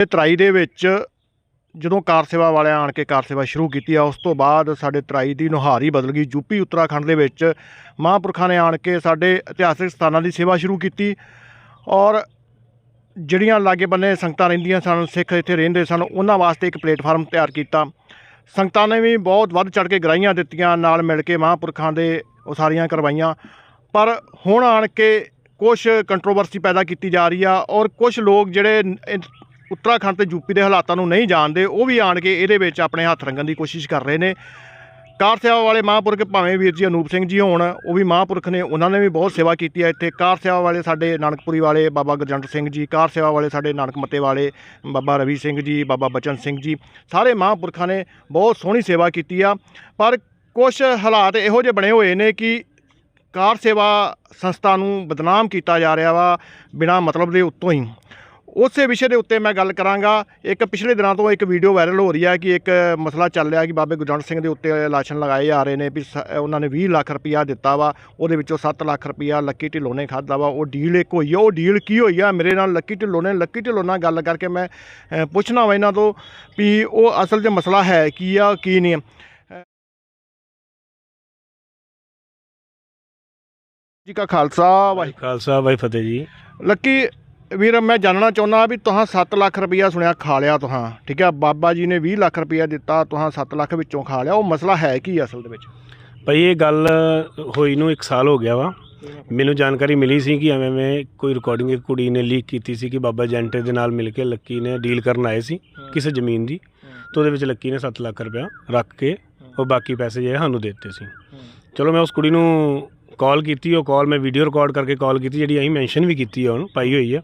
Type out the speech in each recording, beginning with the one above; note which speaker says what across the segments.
Speaker 1: ਇਹ ਤਰਾਈ ਦੇ ਵਿੱਚ ਜਦੋਂ ਕਾਰ ਸੇਵਾ ਵਾਲਿਆਂ ਆਣ ਕੇ ਕਾਰ ਸੇਵਾ ਸ਼ੁਰੂ ਕੀਤੀ ਆ, ਉਸ ਤੋਂ ਬਾਅਦ ਸਾਡੇ ਤਰਾਈ ਦੀ ਨੁਹਾਰੀ ਬਦਲ ਗਈ। ਯੂਪੀ ਉੱਤਰਾਖੰਡ ਦੇ ਵਿੱਚ ਮਹਾਂਪੁਰਖਾਂ ਨੇ ਆਣ ਕੇ ਸਾਡੇ ਇਤਿਹਾਸਿਕ ਸਥਾਨਾਂ ਦੀ ਸੇਵਾ ਸ਼ੁਰੂ ਕੀਤੀ ਔਰ ਜਿਹੜੀਆਂ ਲਾਗੇ ਬੰਨੇ ਸੰਗਤਾਂ ਰਹਿੰਦੀਆਂ ਸਨ, ਸਿੱਖ ਇੱਥੇ ਰਹਿੰਦੇ ਸਨ, ਉਹਨਾਂ ਵਾਸਤੇ ਇੱਕ ਪਲੇਟਫਾਰਮ ਤਿਆਰ ਕੀਤਾ। ਸੰਗਤਾਂ ਨੇ ਵੀ ਬਹੁਤ ਵੱਧ ਚੜ ਕੇ ਗਰਾਈਆਂ ਦਿੱਤੀਆਂ, ਨਾਲ ਮਿਲ ਕੇ ਮਹਾਂਪੁਰਖਾਂ ਦੇ ਉਸਾਰੀਆਂ ਕਰਵਾਈਆਂ। ਪਰ ਹੁਣ ਆਣ ਕੇ ਕੁਝ ਕੰਟਰੋਵਰਸੀ ਪੈਦਾ ਕੀਤੀ ਜਾ ਰਹੀ ਆ ਔਰ ਕੁਝ ਲੋਕ ਜਿਹੜੇ ਉੱਤਰਾਖੰਡ ਤੇ ਯੂਪੀ ਦੇ ਹਾਲਾਤਾਂ ਨੂੰ ਨਹੀਂ ਜਾਣਦੇ, ਉਹ ਵੀ ਆਣ ਕੇ ਇਹਦੇ ਵਿੱਚ ਆਪਣੇ ਹੱਥ ਰੰਗਣ ਦੀ ਕੋਸ਼ਿਸ਼ ਕਰ ਰਹੇ ਨੇ। ਕਾਰ ਸੇਵਾ ਵਾਲੇ ਮਹਾਂਪੁਰਖ ਭਾਵੇਂ ਵੀਰ ਜੀ ਅਨੂਪ ਸਿੰਘ ਜੀ ਹੋਣ, ਉਹ ਵੀ ਮਹਾਂਪੁਰਖ ਨੇ, ਉਹਨਾਂ ਨੇ ਵੀ ਬਹੁਤ ਸੇਵਾ ਕੀਤੀ ਹੈ ਇੱਥੇ। ਕਾਰ ਸੇਵਾ ਵਾਲੇ ਸਾਡੇ ਨਾਨਕਪੁਰੀ ਵਾਲੇ ਬਾਬਾ ਗੁਰਜੰਟ ਸਿੰਘ ਜੀ ਕਾਰ ਸੇਵਾ ਵਾਲੇ ਸਾਡੇ ਨਾਨਕ ਮੱਤੇ ਵਾਲੇ ਬਾਬਾ ਰਵੀ ਸਿੰਘ ਜੀ, ਬਾਬਾ ਬਚਨ ਸਿੰਘ ਜੀ, ਸਾਰੇ ਮਹਾਂਪੁਰਖਾਂ ਨੇ ਬਹੁਤ ਸੋਹਣੀ ਸੇਵਾ ਕੀਤੀ ਆ। ਪਰ ਕੁਝ ਹਾਲਾਤ ਇਹੋ ਜਿਹੇ ਬਣੇ ਹੋਏ ਨੇ ਕਿ ਕਾਰ ਸੇਵਾ ਸੰਸਥਾ ਨੂੰ ਬਦਨਾਮ ਕੀਤਾ ਜਾ ਰਿਹਾ ਵਾ ਬਿਨਾ ਮਤਲਬ ਦੇ ਉੱਤੋਂ ਹੀ। ਉਸੇ ਵਿਸ਼ੇ ਦੇ ਉੱਤੇ ਮੈਂ ਗੱਲ ਕਰਾਂਗਾ। ਇੱਕ ਪਿਛਲੇ ਦਿਨਾਂ ਤੋਂ ਇੱਕ ਵੀਡੀਓ ਵਾਇਰਲ ਹੋ ਰਹੀ ਹੈ ਕਿ ਇੱਕ ਮਸਲਾ ਚੱਲ ਰਿਹਾ ਕਿ ਬਾਬੇ ਗੁਰਜੰਟ ਸਿੰਘ ਦੇ ਉੱਤੇ ਲਾਸ਼ਨ ਲਗਾਏ ਜਾ ਰਹੇ ਨੇ ਵੀ ਉਹਨਾਂ ਨੇ 20 ਲੱਖ ਰੁਪਇਆ ਦਿੱਤਾ ਵਾ ਉਹਦੇ ਵਿੱਚੋਂ 7 ਲੱਖ ਰੁਪਇਆ ਲੱਕੀ ਢਿੱਲੋਂ ਨੇ ਖਾਦਾ ਵਾ। ਉਹ ਡੀਲ ਇੱਕ ਹੋਈ ਆ ਉਹ ਡੀਲ ਕੀ ਹੋਈ ਆ? ਮੇਰੇ ਨਾਲ ਲੱਕੀ ਢਿੱਲੋਂ ਨੇ ਲੱਕੀ ਢਿੱਲੋਂ ਨਾਲ ਗੱਲ ਕਰਕੇ ਮੈਂ ਪੁੱਛਣਾ ਵਾ ਇਹਨਾਂ ਤੋਂ ਵੀ ਉਹ ਅਸਲ 'ਚ ਮਸਲਾ ਹੈ ਕੀ ਆ ਕੀ ਨਹੀਂ ਜੀ ਕਾ ਖਾਲਸਾ ਵਾਹਿਗੁਰੂ
Speaker 2: ਖਾਲਸਾ ਵਾਹਿ ਫਤਿਹ ਜੀ।
Speaker 1: ਲੱਕੀ ਵੀਰ, ਮੈਂ ਜਾਣਨਾ ਚਾਹੁੰਦਾ ਵੀ ਤੁਹਾਂ 7 ਲੱਖ ਰੁਪਈਆ ਸੁਣਿਆ ਖਾ ਲਿਆ ਤੁਹਾਂ, ਠੀਕ ਹੈ ਬਾਬਾ ਜੀ ਨੇ 20 ਲੱਖ ਰੁਪਈਆ ਦਿੱਤਾ, ਤੁਹਾਂ 7 ਲੱਖ ਵਿੱਚੋਂ ਖਾ ਲਿਆ। ਉਹ ਮਸਲਾ ਹੈ ਕੀ ਅਸਲ ਦੇ ਵਿੱਚ?
Speaker 2: ਭਈ, ਇਹ ਗੱਲ ਹੋਈ ਨੂੰ 1 ਸਾਲ ਹੋ ਗਿਆ ਵਾ। ਮੈਨੂੰ ਜਾਣਕਾਰੀ ਮਿਲੀ ਸੀ ਕਿ ਐਵੇਂ ਐਵੇਂ ਕੋਈ ਰਿਕਾਰਡਿੰਗ ਇੱਕ ਕੁੜੀ ਨੇ ਲੀਕ ਕੀਤੀ ਸੀ ਕਿ ਬਾਬਾ ਜੈਂਟੇ ਦੇ ਨਾਲ ਮਿਲ ਕੇ ਲੱਕੀ ਨੇ ਡੀਲ ਕਰਨ ਆਏ ਸੀ ਕਿਸੇ ਜ਼ਮੀਨ ਦੀ ਤੇ ਉਹਦੇ ਵਿੱਚ ਲੱਕੀ ਨੇ 7 ਲੱਖ ਰੁਪਇਆ ਰੱਖ ਕੇ ਉਹ ਬਾਕੀ ਪੈਸੇ ਜਿਹੜੇ ਸਾਨੂੰ ਦੇ ਦਿੱਤੇ ਸੀ। ਚਲੋ, ਮੈਂ ਉਸ ਕੁੜੀ ਨੂੰ ਕਾਲ ਕੀਤੀ, ਉਹ ਕਾਲ ਮੈਂ ਵੀਡੀਓ ਰਿਕਾਰਡ ਕਰਕੇ ਕਾਲ ਕੀਤੀ, ਜਿਹੜੀ ਅਸੀਂ ਮੈਂਸ਼ਨ ਵੀ ਕੀਤੀ ਆ, ਉਹਨੂੰ ਪਾਈ ਹੋਈ ਆ।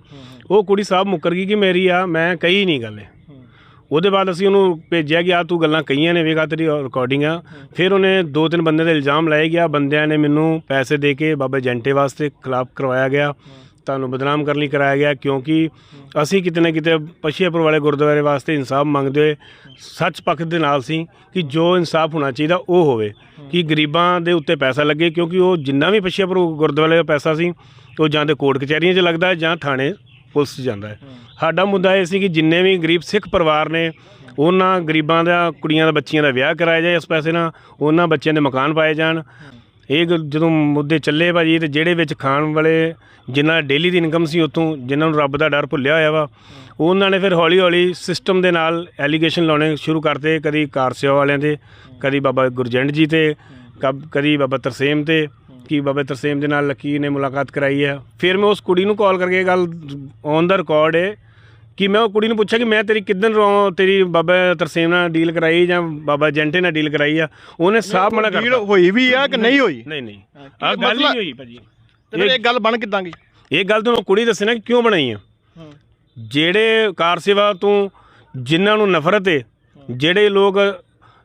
Speaker 2: ਉਹ ਕੁੜੀ ਸਾਹਿਬ ਮੁੱਕਰ ਗਈ ਕਿ ਮੇਰੀ ਆ, ਮੈਂ ਕਹੀ ਨਹੀਂ ਗੱਲ ਇਹ। ਉਹਦੇ ਬਾਅਦ ਅਸੀਂ ਉਹਨੂੰ ਭੇਜਿਆ ਕਿ ਆ ਤੂੰ ਗੱਲਾਂ ਕਹੀਆਂ ਨੇ, ਵੇਖਾ ਤੇਰੀ ਰਿਕਾਰਡਿੰਗ ਆ। ਫਿਰ ਉਹਨੇ ਦੋ ਤਿੰਨ ਬੰਦੇ ਦੇ ਇਲਜ਼ਾਮ ਲਾਏ ਗਿਆ ਬੰਦਿਆਂ ਨੇ ਮੈਨੂੰ ਪੈਸੇ ਦੇ ਕੇ ਬਾਬਾ ਜੰਟੇ ਵਾਸਤੇ ਖਿਲਾਫ ਕਰਵਾਇਆ ਗਿਆ। ਤੁਹਾਨੂੰ ਬਦਨਾਮ ਕਰਨ ਲਈ ਕਰਾਇਆ ਗਿਆ, ਕਿਉਂਕਿ ਅਸੀਂ ਕਿਤੇ ਨਾ ਕਿਤੇ ਪਛੀਆਪੁਰ ਵਾਲੇ ਗੁਰਦੁਆਰੇ ਵਾਸਤੇ ਇਨਸਾਫ ਮੰਗਦੇ ਹੋਏ ਸੱਚ ਪੱਖ ਦੇ ਨਾਲ ਸੀ ਕਿ ਜੋ ਇਨਸਾਫ ਹੋਣਾ ਚਾਹੀਦਾ ਉਹ ਹੋਵੇ, ਕਿ ਗਰੀਬਾਂ ਦੇ ਉੱਤੇ ਪੈਸਾ ਲੱਗੇ, ਕਿਉਂਕਿ ਉਹ ਜਿੰਨਾ ਵੀ ਪਛੀਆਪੁਰ ਗੁਰਦੁਆਰੇ ਦਾ ਪੈਸਾ ਸੀ, ਉਹ ਜਾਂ ਤੇ ਕੋਰਟ ਕਚਹਿਰੀਆਂ 'ਚ ਲੱਗਦਾ ਹੈ ਜਾਂ ਥਾਣੇ ਪੁਲਿਸ 'ਚ ਜਾਂਦਾ ਹੈ। ਸਾਡਾ ਮੁੱਦਾ ਇਹ ਸੀ ਕਿ ਜਿੰਨੇ ਵੀ ਗਰੀਬ ਸਿੱਖ ਪਰਿਵਾਰ ਨੇ, ਉਹਨਾਂ ਗਰੀਬਾਂ ਦਾ, ਕੁੜੀਆਂ ਦਾ, ਬੱਚੀਆਂ ਦਾ ਵਿਆਹ ਕਰਾਇਆ ਜਾਏ ਇਸ ਪੈਸੇ ਨਾਲ, ਉਹਨਾਂ ਬੱਚਿਆਂ ਦੇ ਮਕਾਨ ਪਾਏ ਜਾਣ ਇਹ ਗ- ਜਦੋਂ ਮੁੱਦੇ ਚੱਲੇ ਭਾਜੀ, ਤੇ ਜਿਹੜੇ ਵਿੱਚ ਖਾਣ ਵਾਲੇ ਜਿਨ੍ਹਾਂ ਡੇਲੀ ਦੀ ਇਨਕਮ ਸੀ ਉਤੋਂ ਜਿਨ੍ਹਾਂ ਨੂੰ ਰੱਬ ਦਾ ਡਰ ਭੁੱਲਿਆ ਹੋਇਆ ਵਾ, ਉਹਨਾਂ ਨੇ ਫਿਰ ਹੌਲੀ ਹੌਲੀ ਸਿਸਟਮ ਦੇ ਨਾਲ ਐਲੀਗੇਸ਼ਨ ਲਾਉਣੇ ਸ਼ੁਰੂ ਕਰਤੇ, ਕਦੀ ਕਾਰ ਸੇਵਾ ਵਾਲਿਆਂ ਤੇ, ਕਦੀ ਬਾਬਾ ਗੁਰਜੰਡ ਜੀ ਤੇ, ਕਬ, ਕਦੀ ਬਾਬਾ ਤਰਸੇਮ ਤੇ, ਕਿ ਬਾਬਾ ਤਰਸੇਮ ਦੇ ਨਾਲ ਲੱਕੀ ਨੇ ਮੁਲਾਕਾਤ ਕਰਾਈ ਹੈ। ਫਿਰ ਮੈਂ ਉਸ ਕੁੜੀ ਨੂੰ ਕਾਲ ਕਰਕੇ ਇਹ ਗੱਲ ਔਨ ਦਾ ਰਿਕਾਰਡ ਹੈ ਕਿ ਮੈਂ ਉਹ ਕੁੜੀ ਨੂੰ ਪੁੱਛਿਆ ਕਿ ਮੈਂ ਤੇਰੀ ਕਿਦਨ ਰੋ ਤੇਰੀ ਬਾਬਾ ਤਰਸੇਮ ਨਾਲ ਡੀਲ ਕਰਾਈ ਜਾਂ ਬਾਬਾ ਜੰਟੇ ਨਾਲ ਡੀਲ ਕਰਾਈ ਆ? ਉਹਨੇ ਸਾਫ਼ ਮਨਾ
Speaker 1: ਡੀਲ
Speaker 2: ਕਰਤਾ।
Speaker 1: ਹੋਈ ਵੀ ਆ ਕਿ ਨਹੀਂ ਹੋਈ?
Speaker 2: ਨਹੀਂ ਨਹੀਂ। ਆ ਗੱਲ ਨਹੀਂ ਹੋਈ ਭਾਜੀ।
Speaker 1: ਤੇ ਫਿਰ ਇਹ ਗੱਲ ਬਣ ਕਿਦਾਂ ਗਈ?
Speaker 2: ਇਹ ਗੱਲ ਤੁਹਾਨੂੰ ਕੁੜੀ ਦੱਸੇ ਨਾ ਕਿ ਕਿਉਂ ਬਣਾਈ ਆ? ਜਿਹੜੇ ਕਾਰ ਸੇਵਾ ਤੋਂ ਜਿਨ੍ਹਾਂ ਨੂੰ ਨਫ਼ਰਤ ਹੈ। ਜਿਹੜੇ ਲੋਕ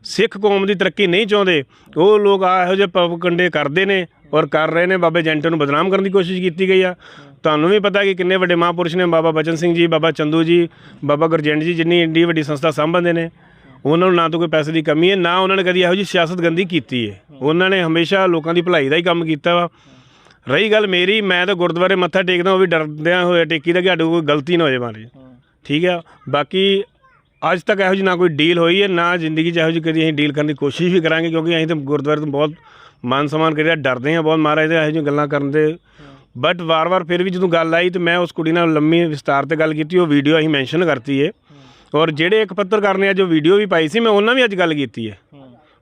Speaker 2: ਸਿੱਖ ਕੌਮ ਦੀ ਤਰੱਕੀ ਨਹੀਂ ਚਾਹੁੰਦੇ ਉਹ ਲੋਕ ਆ ਇਹੋ ਜਿਹੇ ਪਵਕੰਡੇ ਕਰਦੇ ਨੇ ਔਰ ਕਰ ਰਹੇ ਨੇ। ਬਾਬੇ ਜੰਟੇ ਨੂੰ ਬਦਨਾਮ ਕਰਨ ਦੀ ਕੋਸ਼ਿਸ਼ ਕੀਤੀ ਗਈ ਆ। ਤੁਹਾਨੂੰ ਵੀ ਪਤਾ ਕਿ ਕਿੰਨੇ ਵੱਡੇ ਮਹਾਂਪੁਰਸ਼ ਨੇ, ਬਾਬਾ ਬਚਨ ਸਿੰਘ ਜੀ, ਬਾਬਾ ਚੰਦੂ ਜੀ, ਬਾਬਾ ਗੁਰਜੰਟ ਜੀ, ਜਿੰਨੀ ਇੰਡੀ ਵੱਡੀ ਸੰਸਥਾ ਸੰਭਾਲਦੇ ਨੇ। ਉਹਨਾਂ ਨੂੰ ਨਾ ਤਾਂ ਕੋਈ ਪੈਸੇ ਦੀ ਕਮੀ ਹੈ, ਨਾ ਉਹਨਾਂ ਨੇ ਕਦੀ ਇਹੋ ਜਿਹੀ ਸਿਆਸਤ ਗੰਦੀ ਕੀਤੀ ਹੈ। ਉਹਨਾਂ ਨੇ ਹਮੇਸ਼ਾ ਲੋਕਾਂ ਦੀ ਭਲਾਈ ਦਾ ਹੀ ਕੰਮ ਕੀਤਾ ਵਾ। ਰਹੀ ਗੱਲ ਮੇਰੀ, ਮੈਂ ਤਾਂ ਗੁਰਦੁਆਰੇ ਮੱਥਾ ਟੇਕਦਾ, ਉਹ ਵੀ ਡਰਦਿਆਂ ਹੋਇਆ ਟੇਕੀ ਦਾ ਕਿ ਸਾਡੇ ਕੋਈ ਗਲਤੀ ਨਾ ਹੋ ਜਾਵੇ ਮਾਰੇ ਠੀਕ ਆ? ਬਾਕੀ ਅੱਜ ਤੱਕ ਇਹੋ ਜਿਹੀ ਨਾ ਕੋਈ ਡੀਲ ਹੋਈ ਹੈ, ਨਾ ਜ਼ਿੰਦਗੀ 'ਚ ਇਹੋ ਜਿਹੀ ਕਦੀ ਅਸੀਂ ਡੀਲ ਕਰਨ ਦੀ ਕੋਸ਼ਿਸ਼ ਵੀ ਕਰਾਂਗੇ, ਕਿਉਂਕਿ ਅਸੀਂ ਤਾਂ ਗੁਰਦੁਆਰੇ ਤੋਂ ਬਹੁਤ ਮਾਨ ਸਨਮਾਨ ਕਰੀਦਾ, ਡਰਦੇ ਹਾਂ ਬਹੁਤ ਮਹਾਰਾਜ ਦੇ ਇਹੋ ਜਿਹੀਆਂ ਗੱਲਾਂ ਕਰਨ ਦੇ ਬਟ ਵਾਰ-ਵਾਰ ਫਿਰ ਵੀ ਜਦੋਂ ਗੱਲ ਆਈ ਤੇ ਮੈਂ ਉਸ ਕੁੜੀ ਨਾਲ ਲੰਮੀ ਵਿਸਤਾਰ ਤੇ ਗੱਲ ਕੀਤੀ ਉਹ ਵੀਡੀਓ ਅਸੀਂ ਮੈਂਸ਼ਨ ਕਰਤੀ ਏ। ਔਰ ਜਿਹੜੇ ਇੱਕ ਪੱਤਰਕਾਰ ਨੇ ਅੱਜ ਉਹ ਵੀਡੀਓ ਵੀ ਪਾਈ ਸੀ ਮੈਂ ਉਹਨਾਂ ਵੀ ਅੱਜ ਗੱਲ ਕੀਤੀ ਹੈ।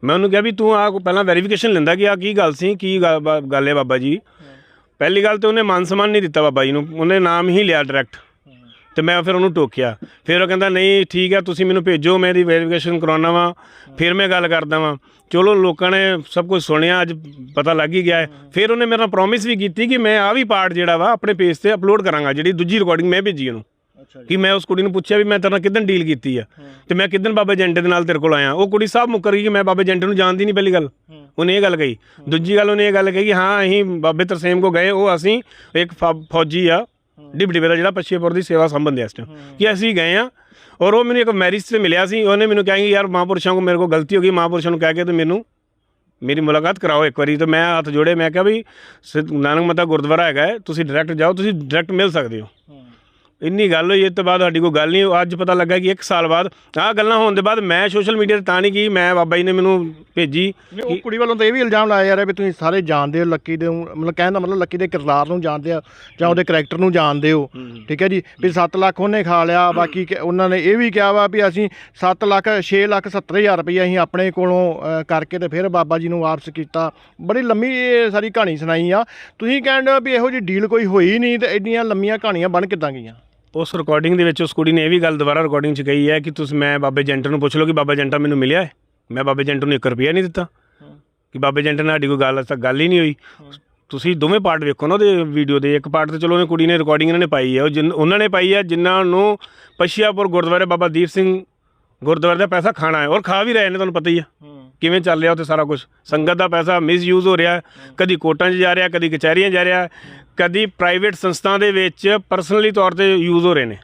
Speaker 2: ਮੈਂ ਉਹਨੂੰ ਕਿਹਾ ਵੀ ਤੂੰ ਆ ਪਹਿਲਾਂ ਵੈਰੀਫਿਕੇਸ਼ਨ ਲੈਂਦਾ ਕਿ ਆ ਕੀ ਗੱਲ ਸੀ ਕੀ ਗੱਲ ਹੈ ਬਾਬਾ ਜੀ। ਪਹਿਲੀ ਗੱਲ ਤੇ ਉਹਨੇ ਮਾਨ ਸਨਮਾਨ ਨਹੀਂ ਦਿੱਤਾ ਬਾਬਾ ਜੀ ਨੂੰ ਉਹਨੇ ਨਾਮ ਹੀ ਲਿਆ ਡਾਇਰੈਕਟ ਤੇ ਮੈਂ ਫਿਰ ਉਹਨੂੰ ਟੋਕਿਆ। ਫਿਰ ਉਹ ਕਹਿੰਦਾ ਨਹੀਂ ਠੀਕ ਹੈ ਤੁਸੀਂ ਮੈਨੂੰ ਭੇਜੋ ਮੈਂ ਇਹਦੀ ਵੈਰੀਫਿਕੇਸ਼ਨ ਕਰਾਉਣਾ ਵਾ। ਫਿਰ ਮੈਂ ਗੱਲ ਕਰਦਾ ਵਾਂ। ਚਲੋ ਲੋਕਾਂ ਨੇ ਸਭ ਕੁਝ ਸੁਣਿਆ ਅੱਜ ਪਤਾ ਲੱਗ ਹੀ ਗਿਆ ਹੈ। ਫਿਰ ਉਹਨੇ ਮੇਰੇ ਨਾਲ ਪ੍ਰੋਮਿਸ ਵੀ ਕੀਤੀ ਕਿ ਮੈਂ ਆ ਵੀ ਪਾਰਟ ਜਿਹੜਾ ਵਾ ਆਪਣੇ ਪੇਜ ਤੇ ਅਪਲੋਡ ਕਰਾਂਗਾ ਜਿਹੜੀ ਦੂਜੀ ਰਿਕਾਰਡਿੰਗ ਮੈਂ ਭੇਜੀ ਉਹਨੂੰ। ਕਿ ਮੈਂ ਉਸ ਕੁੜੀ ਨੂੰ ਪੁੱਛਿਆ ਵੀ ਮੈਂ ਤੇਰੇ ਨਾਲ ਕਿਦਨ ਡੀਲ ਕੀਤੀ ਆ। ਤੇ ਮੈਂ ਕਿਦਨ ਬਾਬਾ ਜੰਟੇ ਦੇ ਨਾਲ ਤੇਰੇ ਕੋਲ ਆਇਆ। ਉਹ ਕੁੜੀ ਸਾਹਿਬ ਮੁੱਕਰ ਗਈ ਕਿ ਮੈਂ ਬਾਬੇ ਜੰਟੇ ਨੂੰ ਜਾਣਦੀ ਨਹੀਂ ਪਹਿਲੀ ਗੱਲ। ਉਹਨੇ ਇਹ ਗੱਲ ਕਹੀ। ਦੂਜੀ ਗੱਲ ਉਹਨੇ ਇਹ ਗੱਲ ਕਹੀ ਕਿ ਹਾਂ ਅਸੀਂ ਬਾਬੇ ਤਰਸੇਮ ਕੋ ਗਏ ਉਹ ਅਸੀਂ ਇੱਕ ਫੌਜੀ ਆ। ਡਿਪਟੀ ਦਾ ਜਿਹੜਾ ਪੱਛੀਪੁਰ ਦੀ ਸੇਵਾ ਸੰਬੰਧੀ ਇਸ ਟਾਈਮ ਕਿ ਅਸੀਂ ਗਏ ਆ ਔਰ ਉਹ ਮੈਨੂੰ ਇੱਕ ਮੈਰਿਜ ਤੇ ਮਿਲਿਆ ਸੀ ਉਹਨੇ ਮੈਨੂੰ ਕਿਹਾ ਕਿ ਯਾਰ ਮਹਾਂਪੁਰਸ਼ਾਂ ਕੋ ਮੇਰੇ ਕੋ ਗਲਤੀ ਹੋ ਗਈ ਮਹਾਂਪੁਰਸ਼ਾਂ ਨੂੰ ਕਹਿ ਕੇ ਤੇ ਮੈਨੂੰ ਮੇਰੀ ਮੁਲਾਕਾਤ ਕਰਾਓ ਇੱਕ ਵਾਰੀ। ਤੇ ਮੈਂ ਹੱਥ ਜੋੜੇ ਮੈਂ ਕਿਹਾ ਵੀ ਨਾਨਕ ਮਤਾ ਗੁਰਦੁਆਰਾ ਹੈਗਾ ਤੁਸੀਂ ਡਾਇਰੈਕਟ ਜਾਓ ਤੁਸੀਂ ਡਾਇਰੈਕਟ ਮਿਲ ਸਕਦੇ ਹੋ। ਇੰਨੀ ਗੱਲ ਹੋਈ ਇਸ ਤੋਂ ਬਾਅਦ ਸਾਡੀ ਕੋਈ ਗੱਲ ਨਹੀਂ ਅੱਜ ਪਤਾ ਲੱਗਾ ਕਿ 1 ਸਾਲ ਬਾਅਦ ਆਹ ਗੱਲਾਂ ਹੋਣ ਦੇ ਬਾਅਦ ਮੈਂ ਸੋਸ਼ਲ ਮੀਡੀਆ ਤੇ ਤਾਂ ਨਹੀਂ ਗਈ ਮੈਂ ਬਾਬਾ ਜੀ ਨੇ ਮੈਨੂੰ ਭੇਜੀ
Speaker 1: ਉਹ ਕੁੜੀ ਵੱਲੋਂ ਤਾਂ ਇਹ ਵੀ ਇਲਜ਼ਾਮ ਲਾਇਆ ਜਾ ਰਿਹਾ ਵੀ ਤੁਸੀਂ ਸਾਰੇ ਜਾਣਦੇ ਹੋ ਲੱਕੀ ਦੇ ਮਤਲਬ ਕਹਿਣ ਦਾ ਮਤਲਬ ਲੱਕੀ ਦੇ ਕਿਰਦਾਰ ਨੂੰ ਜਾਣਦੇ ਆ ਜਾਂ ਉਹਦੇ ਕੈਰੈਕਟਰ ਨੂੰ ਜਾਣਦੇ ਹੋ। ਠੀਕ ਹੈ ਜੀ? ਵੀ 7 ਲੱਖ ਉਹਨੇ ਖਾ ਲਿਆ ਬਾਕੀ ਉਹਨਾਂ ਨੇ ਇਹ ਵੀ ਕਿਹਾ ਵਾ ਵੀ ਅਸੀਂ 7 ਲੱਖ 6 ਲੱਖ 70 ਹਜ਼ਾਰ ਰੁਪਏ ਅਸੀਂ ਆਪਣੇ ਕੋਲੋਂ ਕਰਕੇ ਤੇ ਫਿਰ ਬਾਬਾ ਜੀ ਨੂੰ ਵਾਪਸ ਕੀਤਾ। ਬੜੀ ਲੰਮੀ ਇਹ ਸਾਰੀ ਕਹਾਣੀ ਸੁਣਾਈ ਆ। ਤੁਸੀਂ ਕਹਿੰਦੇ ਹੋ ਵੀ ਇਹੋ ਜੀ ਡੀਲ ਕੋਈ ਹੋਈ ਨਹੀਂ ਤੇ ਇੰਨੀਆਂ ਲੰਮੀਆਂ ਕਹਾਣੀਆਂ ਬਣ ਕਿੱਦਾਂ ਗਈਆਂ?
Speaker 2: ਉਸ ਰਿਕਾਰਡਿੰਗ ਦੇ ਵਿੱਚ ਉਸ ਕੁੜੀ ਨੇ ਇਹ ਵੀ ਗੱਲ ਦੁਬਾਰਾ ਰਿਕਾਰਡਿੰਗ 'ਚ ਕਹੀ ਹੈ ਕਿ ਤੁਸੀਂ ਮੈਂ ਬਾਬੇ ਜੰਟ ਨੂੰ ਪੁੱਛ ਲਓ ਕਿ ਬਾਬਾ ਜੰਟਾ ਮੈਨੂੰ ਮਿਲਿਆ ਹੈ? ਮੈਂ ਬਾਬੇ ਜੰਟ ਨੂੰ 1 ਰੁਪਿਆ ਨਹੀਂ ਦਿੱਤਾ। ਕਿ ਬਾਬੇ ਜੰਟ ਨਾਲ ਸਾਡੀ ਕੋਈ ਗੱਲ ਤੱਕ ਗੱਲ ਹੀ ਨਹੀਂ ਹੋਈ। ਤੁਸੀਂ ਦੋਵੇਂ ਪਾਰਟ ਵੇਖੋ ਨਾ ਉਹਦੇ ਵੀਡੀਓ ਦੇ। ਇੱਕ ਪਾਰਟ ਤੇ ਚਲੋ ਉਹਨੇ ਕੁੜੀ ਨੇ ਰਿਕਾਰਡਿੰਗ ਇਹਨਾਂ ਨੇ ਪਾਈ ਹੈ। ਉਹ ਜਿਨ- ਉਹਨਾਂ ਨੇ ਪਾਈ ਹੈ ਜਿਨ੍ਹਾਂ ਨੂੰ ਪਸ਼ੀਆਪੁਰ ਗੁਰਦੁਆਰੇ ਬਾਬਾ ਦੀਪ ਸਿੰਘ ਗੁਰਦੁਆਰੇ ਦਾ ਪੈਸਾ ਖਾਣਾ ਹੈ ਔਰ ਖਾ ਵੀ ਰਹੇ ਨੇ ਤੁਹਾਨੂੰ ਪਤਾ ਹੀ ਆ ਕਿਵੇਂ ਚੱਲ ਰਿਹਾ ਉੱਥੇ ਸਾਰਾ ਕੁਝ ਸੰਗਤ ਦਾ ਪੈਸਾ ਮਿਸਯੂਜ਼ ਹੋ ਰਿਹਾ। ਕਦੀ ਕੋਰਟਾਂ 'ਚ ਜਾ ਰਿਹਾ ਕਦੀ ਕਚਹਿਰੀਆਂ ਜਾ ਰਿਹਾ ਕਦੀ ਪ੍ਰਾਈਵੇਟ ਸੰਸਥਾ ਦੇ ਵਿੱਚ ਪਰਸਨਲੀ ਤੌਰ ਤੇ ਯੂਜ਼ ਹੋ ਰਹੇ ਨੇ।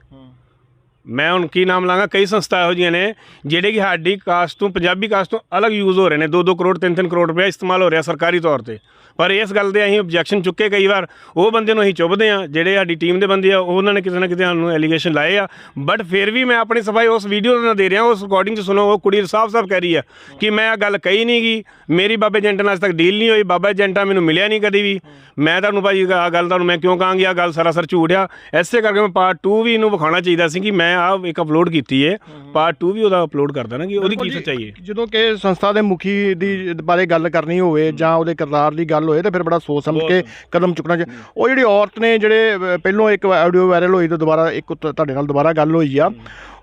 Speaker 2: ਮੈਂ ਹੁਣ ਕੀ ਨਾਮ ਲਾਂਗਾ? ਕਈ ਸੰਸਥਾ ਇਹੋ ਜਿਹੀਆਂ ਨੇ ਜਿਹੜੇ ਕਿ ਸਾਡੀ ਕਾਸਟ ਤੋਂ, ਪੰਜਾਬੀ ਕਾਸਟ ਤੋਂ ਅਲੱਗ ਯੂਜ਼ ਹੋ ਰਹੇ ਨੇ। 2-2 ਕਰੋੜ 3-3 ਕਰੋੜ ਰੁਪਏ ਇਸਤੇਮਾਲ ਹੋ ਰਿਹਾ ਸਰਕਾਰੀ ਤੌਰ ਤੇ। ਪਰ ਇਸ ਗੱਲ ਦੇ ਅਸੀਂ ਆਬਜੈਕਸ਼ਨ ਚੁੱਕੇ ਕਈ ਵਾਰ। ਉਹ ਬੰਦੇ ਨੂੰ ਅਸੀਂ ਚੁੱਭਦੇ ਆ ਜਿਹੜੇ ਸਾਡੀ ਟੀਮ ਦੇ ਬੰਦੇ ਆ, ਉਹਨਾਂ ਨੇ ਕਿਸੇ ਨਾ ਕਿਤੇ ਸਾਨੂੰ ਐਲੀਗੇਸ਼ਨ ਲਾਏ ਆ। ਬਟ ਫਿਰ ਵੀ ਮੈਂ ਆਪਣੀ ਸਫ਼ਾਈ ਉਸ ਵੀਡੀਓ ਨਾਲ ਦੇ ਰਿਹਾ, ਉਸ ਰਿਕਾਰਡਿੰਗ 'ਚ ਸੁਣੋ, ਉਹ ਕੁੜੀ ਸਾਫ਼-ਸਾਫ਼ ਕਹਿ ਰਹੀ ਆ ਕਿ ਮੈਂ ਇਹ ਗੱਲ ਕਹੀ ਨਹੀਂ ਗੀ ਮੇਰੀ ਬਾਬੇ ਏਜੰਟ ਨਾਲ ਅੱਜ ਤੱਕ ਡੀਲ ਨਹੀਂ ਹੋਈ। ਬਾਬਾ ਏਜੰਟਾ ਮੈਨੂੰ ਮਿਲਿਆ ਨਹੀਂ ਕਦੀ ਵੀ। ਮੈਂ ਤੁਹਾਨੂੰ ਭਾਜੀ ਆ ਗੱਲ ਤੁਹਾਨੂੰ ਮੈਂ ਕਿਉਂ ਕਹਾਂਗੀ? ਆ ਗੱਲ ਸਰਾਸਰ ਝੂਠ ਆ। ਐਸੇ ਕਰਕੇ ਮੈਂ ਪਾਰਟ 2 ਵੀ ਇਹਨੂੰ ਵਿਖਾਉਣਾ ਚਾਹੀਦਾ ਸੀ ਕਿ ਮੈਂ ਆ ਇੱਕ ਅਪਲੋਡ ਕੀਤੀ ਹੈ ਪਾਰਟ 2 ਵੀ ਉਹਦਾ ਅਪਲੋਡ ਕਰਦਾ ਨਾ ਕਿ ਉਹਦੀ ਕੀ ਸੱਚਾਈ ਹੈ
Speaker 1: ਜਦੋਂ ਕਿ ਸੰਸਥਾ ਦੇ ਮੁਖੀ ਦੀ ਬਾਰੇ ਗੱਲ ਕਰਨੀ ਹੋਵੇ ਜਾਂ ਉਹਦੇ ਕਿਰਦਾਰ ਦੀ ਗੱਲ ਹੋਏ ਤਾਂ ਫਿਰ ਬੜਾ ਸੋਚ ਸਮਝ ਕੇ ਕਦਮ ਚੁੱਕਣਾ ਚਾਹੀਦਾ। ਉਹ ਜਿਹੜੀ ਔਰਤ ਨੇ ਜਿਹੜੇ ਪਹਿਲੋਂ ਇੱਕ ਆਡੀਓ ਵਾਇਰਲ ਹੋਈ ਤੇ ਦੁਬਾਰਾ ਇੱਕ ਤੁਹਾਡੇ ਨਾਲ ਦੁਬਾਰਾ ਗੱਲ ਹੋਈ ਆ।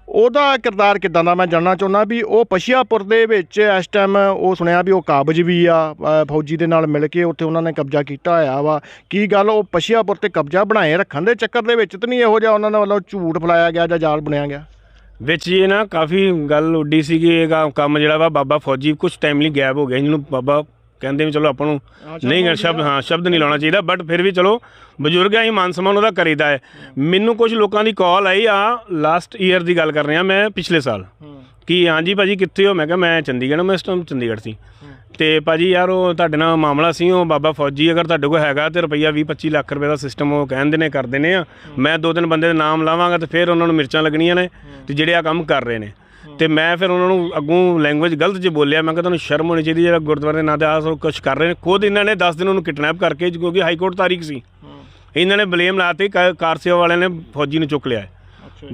Speaker 1: ਉਹਦਾ ਕਿਰਦਾਰ ਕਿਦਾਂ ਦਾ ਮੈਂ ਜਾਣਨਾ ਚਾਹੁੰਦਾ ਵੀ ਉਹ ਪਸ਼ੀਆਪੁਰ ਦੇ ਵਿੱਚ ਇਸ ਟਾਈਮ ਉਹ ਸੁਣਿਆ ਵੀ ਉਹ ਕਾਬਜ ਵੀ ਆ ਫੌਜੀ ਦੇ ਨਾਲ ਮਿਲ ਕੇ ਉੱਥੇ ਉਹਨਾਂ ਨੇ ਕਬਜ਼ਾ ਕੀਤਾ ਹੋਇਆ ਵਾ। ਕੀ ਗੱਲ ਉਹ ਪਸ਼ੀਆਪੁਰ ਤੇ ਕਬਜ਼ਾ ਬਣਾਏ ਰੱਖਣ ਦੇ ਚੱਕਰ ਦੇ ਵਿੱਚ ਤਾਂ ਨਹੀਂ ਇਹੋ ਜਿਹਾ ਉਹਨਾਂ ਦੇ ਵੱਲੋਂ ਝੂਠ ਫਲਾਇਆ ਗਿਆ ਜਾਂ ਜਾਲ ਬਣਾਇਆ ਗਿਆ?
Speaker 2: ਵਿੱਚ ਇਹ ਨਾ ਕਾਫੀ ਗੱਲ ਉੱਡੀ ਸੀਗੀ, ਇਹ ਕੰਮ ਜਿਹੜਾ ਵਾ ਬਾਬਾ ਫੌਜੀ ਕੁਝ ਟਾਈਮ ਲਈ ਗੈਪ ਹੋ ਗਿਆ ਜਿਹਨੂੰ ਬਾਬਾ ਕਹਿੰਦੇ ਵੀ ਚਲੋ ਆਪਾਂ ਨੂੰ ਨਹੀਂ ਗਾ ਸ਼ਬਦ ਹਾਂ ਸ਼ਬਦ ਨਹੀਂ ਲਾਉਣਾ ਚਾਹੀਦਾ ਬਟ ਫਿਰ ਵੀ ਚਲੋ ਬਜ਼ੁਰਗ ਆ ਹੀ ਮਾਨ ਸਨਮਾਨ ਉਹਦਾ ਕਰੀਦਾ ਹੈ। ਮੈਨੂੰ ਕੁਝ ਲੋਕਾਂ ਦੀ ਕਾਲ ਆਈ ਆ ਲਾਸਟ ਈਅਰ ਦੀ ਗੱਲ ਕਰ ਰਹੇ ਆ ਮੈਂ ਪਿਛਲੇ ਸਾਲ। ਕਿ ਹਾਂਜੀ ਭਾਜੀ ਕਿੱਥੇ ਹੋ? ਮੈਂ ਕਿਹਾ ਮੈਂ ਚੰਡੀਗੜ੍ਹ ਮੈਂ ਇਸ ਟਾਈਮ ਚੰਡੀਗੜ੍ਹ ਸੀ। ਤੇ ਭਾਜੀ ਯਾਰ ਉਹ ਤੁਹਾਡੇ ਨਾਲ ਮਾਮਲਾ ਸੀ ਉਹ ਬਾਬਾ ਫੌਜੀ ਅਗਰ ਤੁਹਾਡੇ ਕੋਲ ਹੈਗਾ ਤੇ ਰੁਪਈਆ 20 25 ਲੱਖ ਰੁਪਏ ਦਾ ਸਿਸਟਮ ਉਹ ਕਹਿੰਦੇ ਨੇ ਕਰਦੇ ਨੇ ਆ। ਮੈਂ ਦੋ ਤਿੰਨ ਬੰਦੇ ਦੇ ਨਾਮ ਲਾਵਾਂਗਾ ਤੇ ਫਿਰ ਉਹਨਾਂ ਨੂੰ ਮਿਰਚਾਂ ਲੱਗਣੀਆਂ ਨੇ ਤੇ ਜਿਹੜੇ ਆ ਕੰਮ ਕਰ ਰਹੇ ਨੇ। ਤੇ ਮੈਂ ਫਿਰ ਉਹਨਾਂ ਨੂੰ ਅੱਗੋਂ ਲੈਂਗੁਏਜ ਗਲਤ ਜੇ ਬੋਲਿਆ ਮੈਂ ਕਿਹਾ ਤੁਹਾਨੂੰ ਸ਼ਰਮ ਹੋਣੀ ਚਾਹੀਦੀ ਜਿਹੜਾ ਗੁਰਦੁਆਰੇ ਦੇ ਨਾਂ ਤੇ ਆਹ ਕੁਝ ਕਰ ਰਹੇ ਨੇ। ਖੁਦ ਇਹਨਾਂ ਨੇ 10 ਦਿਨ ਉਹਨੂੰ ਕਿਡਨੈਪ ਕਰਕੇ ਕਿਉਂਕਿ ਹਾਈ ਕੋਰਟ ਤਾਰੀਖ ਸੀ। ਇਹਨਾਂ ਨੇ ਬਲੇਮ ਲਾਤੇ ਕਾਰ ਸੇਵਾ ਵਾਲਿਆਂ ਨੇ ਫੌਜੀ ਨੂੰ ਚੁੱਕ ਲਿਆ।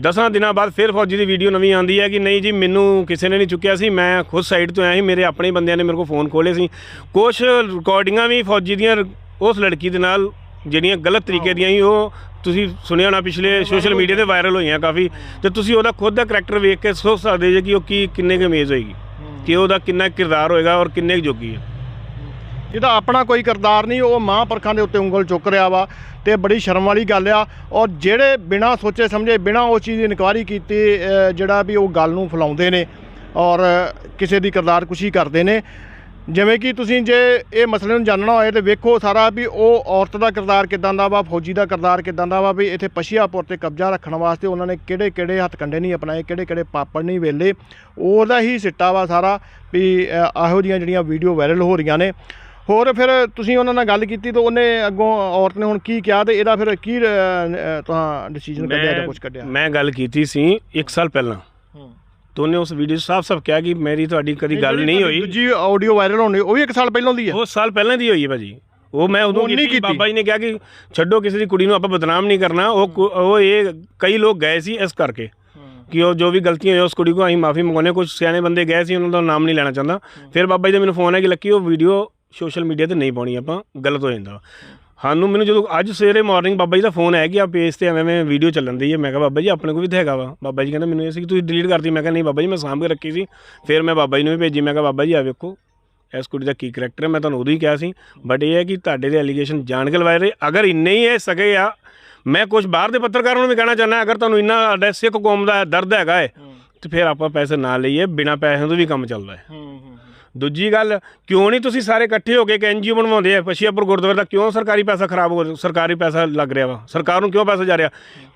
Speaker 2: ਦਸਾਂ ਦਿਨਾਂ ਬਾਅਦ ਫਿਰ ਫੌਜੀ ਦੀ ਵੀਡੀਓ ਨਵੀਂ ਆਂਦੀ ਹੈ ਕਿ ਨਹੀਂ ਜੀ ਮੈਨੂੰ ਕਿਸੇ ਨੇ ਨਹੀਂ ਚੁੱਕਿਆ ਸੀ ਮੈਂ ਖੁਦ ਸਾਈਡ ਤੋਂ ਆਇਆ ਸੀ ਮੇਰੇ ਆਪਣੇ ਬੰਦਿਆਂ ਨੇ ਮੇਰੇ ਕੋਲ ਫੋਨ ਖੋਲੇ ਸੀ। ਕੁਝ ਰਿਕਾਰਡਿੰਗਾਂ ਵੀ ਫੌਜੀ ਦੀਆਂ ਉਸ ਲੜਕੀ ਦੇ ਨਾਲ ਜਿਹੜੀਆਂ ਗਲਤ ਤਰੀਕੇ ਦੀਆਂ ਸੀ ਉਹ ਤੁਸੀਂ ਸੁਣਿਆ ਹੋਣਾ ਪਿਛਲੇ ਸੋਸ਼ਲ ਮੀਡੀਆ ਤੇ ਵਾਇਰਲ ਹੋਈਆਂ ਕਾਫੀ। ਤੇ ਤੁਸੀਂ ਉਹਦਾ ਖੁਦ ਦਾ ਕਰੈਕਟਰ ਵੇਖ ਕੇ ਸੋਚ ਸਕਦੇ ਜੇ ਕਿ ਉਹ ਕੀ ਕਿੰਨੇ ਕੁ ਇਮੇਜ ਹੋਏਗੀ। ਕਿ ਉਹਦਾ ਕਿੰਨਾ ਕਿਰਦਾਰ ਹੋਏਗਾ ਔਰ ਕਿੰਨੇ ਕੁ ਜੋਗੀ ਹੈ।
Speaker 1: ਜਿਹਦਾ ਆਪਣਾ ਕੋਈ ਕਿਰਦਾਰ ਨਹੀਂ ਉਹ ਮਹਾਂਪੁਰਖਾਂ ਦੇ ਉੱਤੇ ਉਂਗਲ ਚੁੱਕ ਰਿਹਾ ਵਾ ਤੇ ਬੜੀ ਸ਼ਰਮ ਵਾਲੀ ਗੱਲ ਆ। ਔਰ ਜਿਹੜੇ ਬਿਨਾਂ ਸੋਚੇ ਸਮਝੇ ਬਿਨਾਂ ਉਸ ਚੀਜ਼ ਦੀ ਇਨਕੁਆਇਰੀ ਕੀਤੀ ਜਿਹੜਾ ਵੀ ਉਹ ਗੱਲ ਨੂੰ ਫੈਲਾਉਂਦੇ ਨੇ ਔਰ ਕਿਸੇ ਦੀ ਕਿਰਦਾਰ ਕੁਸ਼ੀ ਕਰਦੇ ਨੇ ਜਿਵੇਂ ਕਿ ਤੁਸੀਂ ਜੇ ਇਹ ਮਸਲੇ ਨੂੰ ਜਾਣਨਾ ਹੋਏ ਤੇ ਵੇਖੋ ਸਾਰਾ ਵੀ ਉਹ ਔਰਤ ਦਾ ਕਿਰਦਾਰ ਕਿਦਾਂ ਦਾ ਵਾ ਫੌਜੀ ਦਾ ਕਿਰਦਾਰ ਕਿਦਾਂ ਦਾ ਵਾ ਵੀ ਇੱਥੇ ਪਸ਼ੀਆਪੁਰ ਤੇ ਕਬਜ਼ਾ ਰੱਖਣ ਵਾਸਤੇ ਉਹਨਾਂ ਨੇ ਕਿਹੜੇ ਕਿਹੜੇ ਹੱਥ ਕੰਡੇ ਨਹੀਂ ਅਪਣਾਏ ਕਿਹੜੇ ਕਿਹੜੇ ਪਾਪੜ ਨਹੀਂ ਵੇਲੇ। ਉਹਦਾ ਹੀ ਸਿੱਟਾ ਵਾ ਸਾਰਾ ਵੀ ਇਹੋ ਜਿਹੀਆਂ ਜਿਹੜੀਆਂ ਵੀਡੀਓ ਵਾਇਰਲ ਹੋ ਰਹੀਆਂ ਨੇ। ਹੋਰ ਫਿਰ ਤੁਸੀਂ ਉਹਨਾਂ ਨਾਲ ਗੱਲ ਕੀਤੀ ਤਾਂ ਉਹਨੇ ਅੱਗੋਂ ਔਰਤ ਨੇ ਹੁਣ ਕੀ ਕਿਹਾ ਤੇ ਇਹਦਾ ਫਿਰ ਕੀ ਅ, ਅ, ਤੁਹਾਂ ਡਿਸੀਜਨ ਕੱਢਿਆ ਜਾਂ ਕੁਝ ਕੱਢਿਆ?
Speaker 2: ਮੈਂ ਗੱਲ ਕੀਤੀ ਸੀ 1 ਸਾਲ ਪਹਿਲਾਂ। ਤੇ ਉਹਨੇ ਉਸ ਵੀਡੀਓ 'ਚ ਸਾਫ਼-ਸਾਫ਼ ਕਿਹਾ ਕਿ ਮੇਰੀ ਤੁਹਾਡੀ ਕਦੀ ਗੱਲ ਨਹੀਂ ਹੋਈ।
Speaker 1: ਦੂਜੀ ਆਡੀਓ ਵਾਇਰਲ ਹੋਣੀ ਉਹ ਵੀ ਇੱਕ ਸਾਲ ਪਹਿਲਾਂ ਦੀ ਹੈ।
Speaker 2: ਉਹ ਸਾਲ ਪਹਿਲਾਂ ਦੀ ਹੋਈ ਹੈ ਭਾਜੀ। ਉਹ ਮੈਂ ਉਦੋਂ
Speaker 1: ਉਹ ਨਹੀਂ
Speaker 2: ਕੀਤੀ
Speaker 1: ਕੀਤੀ।
Speaker 2: ਬਾਬਾ ਜੀ ਨੇ ਕਿਹਾ ਕਿ ਛੱਡੋ ਕਿਸੇ ਦੀ ਕੁੜੀ ਨੂੰ ਆਪਾਂ ਬਦਨਾਮ ਨਹੀਂ ਕਰਨਾ। ਉਹ ਕੁ- ਉਹ ਇਹ ਕਈ ਲੋਕ ਗਏ ਸੀ ਇਸ ਕਰਕੇ ਕਿ ਉਹ ਜੋ ਵੀ ਗਲਤੀਆਂ ਹੋਈਆਂ ਉਸ ਕੁੜੀ ਕੋ ਅਸੀਂ ਮਾਫੀ ਮੰਗਵਾਉਂਦੇ ਕੁਝ ਸਿਆਣੇ ਬੰਦੇ ਗਏ ਸੀ ਉਹਨਾਂ ਦਾ ਨਾਮ ਨਹੀਂ ਲੈਣਾ ਚਾਹੁੰਦਾ। ਫਿਰ ਬਾਬਾ ਜੀ ਦਾ ਮੈਨੂੰ ਫੋਨ ਹੈ ਕਿ ਲੱਕੀ ਉਹ ਵੀਡੀਓ ਸੋਸ਼ਲ ਮੀਡੀਆ ਤੇ ਨਹੀਂ ਪਾਉਣੀ ਆਪਾਂ ਗਲਤ ਹੋ ਜਾਂਦਾ। ਸਾਨੂੰ ਮੈਨੂੰ ਜਦੋਂ ਅੱਜ ਸਵੇਰੇ ਮਾਰਨਿੰਗ ਬਾਬਾ ਜੀ ਦਾ ਫੋਨ ਆਇਆ ਕਿ ਆ ਪੇਜ ਤੇ ਐਵੇਂ ਐਵੇਂ ਵੀਡੀਓ ਚੱਲਣ ਦੀ ਹੈ, ਮੈਂ ਕਿਹਾ ਬਾਬਾ ਜੀ ਆਪਣੇ ਕੋਲ ਵੀ ਤਾਂ ਹੈਗਾ ਵਾ। ਬਾਬਾ ਜੀ ਕਹਿੰਦਾ ਮੈਨੂੰ ਇਹ ਸੀ ਕਿ ਤੁਸੀਂ ਡਿਲੀਟ ਕਰਤੀ। ਮੈਂ ਕਿਹਾ ਨਹੀਂ ਬਾਬਾ ਜੀ, ਮੈਂ ਸਾਂਭ ਕੇ ਰੱਖੀ ਸੀ। ਫਿਰ ਮੈਂ ਬਾਬਾ ਜੀ ਨੂੰ ਵੀ ਭੇਜੀ, ਮੈਂ ਕਿਹਾ ਬਾਬਾ ਜੀ ਆ ਵੇਖੋ, ਇਸ ਕੁੜੀ ਦਾ ਕੀ ਕਰੈਕਟਰ ਹੈ, ਮੈਂ ਤੁਹਾਨੂੰ ਉਦੋਂ ਹੀ ਕਿਹਾ ਸੀ। ਬਟ ਇਹ ਹੈ ਕਿ ਤੁਹਾਡੇ ਦੇ ਐਲੀਗੇਸ਼ਨ ਜਾਣ ਕੇ ਲਵਾਏ ਰਹੇ। ਅਗਰ ਇੰਨੇ ਹੀ ਇਹ ਸਕੇ ਆ, ਮੈਂ ਕੁਝ ਬਾਹਰ ਦੇ ਪੱਤਰਕਾਰਾਂ ਨੂੰ ਵੀ ਕਹਿਣਾ ਚਾਹੁੰਦਾ, ਅਗਰ ਤੁਹਾਨੂੰ ਇੰਨਾ ਸਾਡਾ ਸਿੱਖ ਕੌਮ ਦਾ ਦਰਦ ਹੈਗਾ ਹੈ, ਤੇ ਫਿਰ ਆਪਾਂ ਪੈਸੇ ਨਾ ਲਈਏ, ਬਿਨਾ ਪੈਸੇ ਤੋਂ ਵੀ ਕੰਮ ਚੱਲਦਾ ਹੈ। ਦੂਜੀ ਗੱਲ, ਕਿਉਂ ਨਹੀਂ ਤੁਸੀਂ ਸਾਰੇ ਇਕੱਠੇ ਹੋ ਕੇ ਇੱਕ ਐਨਜੀਓ ਬਣਵਾਉਂਦੇ ਆ? ਪਸ਼ੀਆਪੁਰ ਗੁਰਦੁਆਰੇ ਦਾ ਕਿਉਂ ਸਰਕਾਰੀ ਪੈਸਾ ਖਰਾਬ ਹੋ ਸਰਕਾਰੀ ਪੈਸਾ ਲੱਗ ਰਿਹਾ ਵਾ। ਸਰਕਾਰ ਨੂੰ ਕਿਉਂ ਪੈਸਾ ਜਾ ਰਿਹਾ?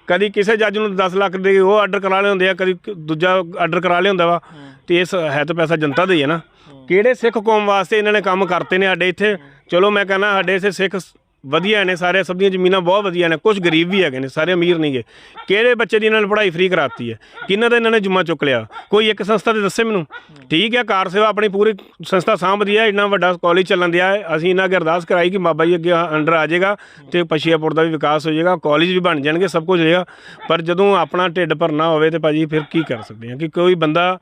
Speaker 2: ਕਦੀ ਕਿਸੇ ਜੱਜ ਨੂੰ 10 ਲੱਖ ਦੇ ਉਹ ਆਰਡਰ ਕਰਾ ਲਿਆਉਂਦੇ ਆ, ਕਦੀ ਦੂਜਾ ਆਰਡਰ ਕਰਾ ਲਿਆਉਂਦਾ ਵਾ। ਤੇ ਇਸ ਹੈ ਤਾਂ ਪੈਸਾ ਜਨਤਾ ਦਾ ਹੀ ਹੈ ਨਾ। ਕਿਹੜੇ ਸਿੱਖ ਕੌਮ ਵਾਸਤੇ ਇਹਨਾਂ ਨੇ ਕੰਮ ਕਰਤੇ ਨੇ ਸਾਡੇ ਇੱਥੇ? ਚਲੋ ਮੈਂ ਕਹਿੰਦਾ ਸਾਡੇ ਇੱਥੇ ਸਿੱਖ ਵਧੀਆ ਨੇ ਸਾਰੇ, ਸਭ ਦੀਆਂ ਜ਼ਮੀਨਾਂ ਬਹੁਤ ਵਧੀਆ ਨੇ ਕੁਝ ਗਰੀਬ ਵੀ ਹੈਗੇ ਨੇ, ਸਾਰੇ ਅਮੀਰ ਨਹੀਂਗੇ ਕਿਹੜੇ ਬੱਚੇ ਦੀ ਇਹਨਾਂ ਨੇ ਪੜ੍ਹਾਈ ਫ੍ਰੀ ਕਰਾਤੀ ਹੈ? ਕਿਹਨਾਂ ਦਾ ਇਹਨਾਂ ਨੇ ਜੁਮਾ ਚੁੱਕ ਲਿਆ? ਕੋਈ ਇੱਕ ਸੰਸਥਾ ਤੇ ਦੱਸੇ ਮੈਨੂੰ? ਠੀਕ ਹੈ, ਕਾਰ ਸੇਵਾ ਆਪਣੀ ਪੂਰੀ ਸੰਸਥਾ ਸਾਂਭਦੀ ਹੈ, ਇੰਨਾ ਵੱਡਾ ਕਾਲਜ ਚੱਲਣ ਦਿਆ ਹੈ। ਅਸੀਂ ਇਹਨਾਂ ਅੱਗੇ ਅਰਦਾਸ ਕਰਾਈ ਕਿ ਬਾਬਾ ਜੀ ਅੱਗੇ ਅੰਡਰ ਆ ਜਾਏਗਾ ਤੇ ਪਸ਼ੀਆਪੁਰ ਦਾ ਵੀ ਵਿਕਾਸ ਹੋ ਜਾਏਗਾ ਕਾਲਜ ਵੀ ਬਣ ਜਾਣਗੇ, ਸਭ ਕੁਝ ਹੋ ਪਰ ਜਦੋਂ ਆਪਣਾ ਢਿੱਡ ਭਰਨਾ ਹੋਵੇ ਤੇ ਭਾਜੀ ਫਿਰ ਕੀ ਕਰ ਸਕਦੇ ਹਾਂ? ਕਿ ਕੋਈ ਬੰਦਾ